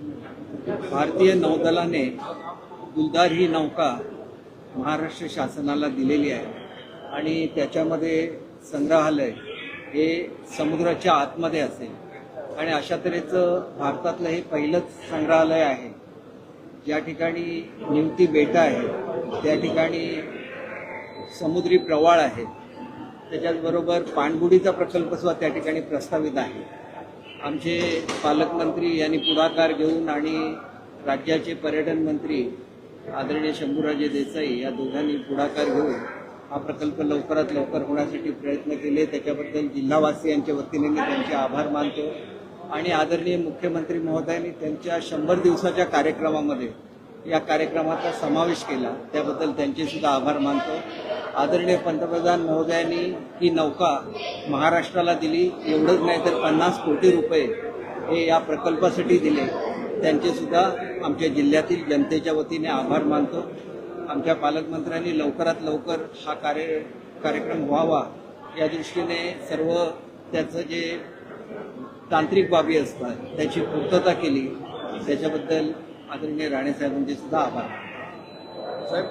भारतीय नौदलाने गुलदार ही नौका महाराष्ट्र शासनाला दिलेली आहे आणि त्याच्यामध्ये संग्रहालय हे समुद्राच्या आतमध्ये असेल. आणि अशा तऱ्हेचं भारतातलं हे पहिलंच संग्रहालय आहे. ज्या ठिकाणी निमती बेटं आहेत त्या ठिकाणी समुद्री प्रवाळ आहेत त्याच्याचबरोबर पाणबुडीचा प्रकल्प सुद्धा त्या ठिकाणी प्रस्तावित आहे. आमचे पालकमंत्री यांनी पुढाकार घेऊन आणि राज्याचे पर्यटन मंत्री आदरणीय शंभूराजे देसाई या दोघांनी पुढाकार घेऊन हा प्रकल्प लवकरात लवकर होण्यासाठी प्रयत्न केले. त्याच्याबद्दल जिल्हावासियांच्या वतीने मी त्यांचे आभार मानतो. आणि आदरणीय मुख्यमंत्री महोदयांनी त्यांच्या शंभर दिवसाच्या कार्यक्रमामध्ये या कार्यक्रमाचा समावेश केला. त्याबद्दल त्यांचे सुद्धा आभार मानतो. आदरणीय पंतप्रधान महोदयांनी ही नौका महाराष्ट्राला दिली. एवढंच नाही तर पन्नास कोटी रुपये हे या प्रकल्पासाठी दिले. त्यांचेसुद्धा आमच्या जिल्ह्यातील जनतेच्या वतीने आभार मानतो. आमच्या पालकमंत्र्यांनी लवकरात लवकर हा कार्य कार्यक्रम व्हावा. या दृष्टीने सर्व त्याचं जे तांत्रिक बाबी असतात त्याची पूर्तता केली. त्याच्याबद्दल आदरणीय राणेसाहेबांचे सुद्धा आभार. साहेब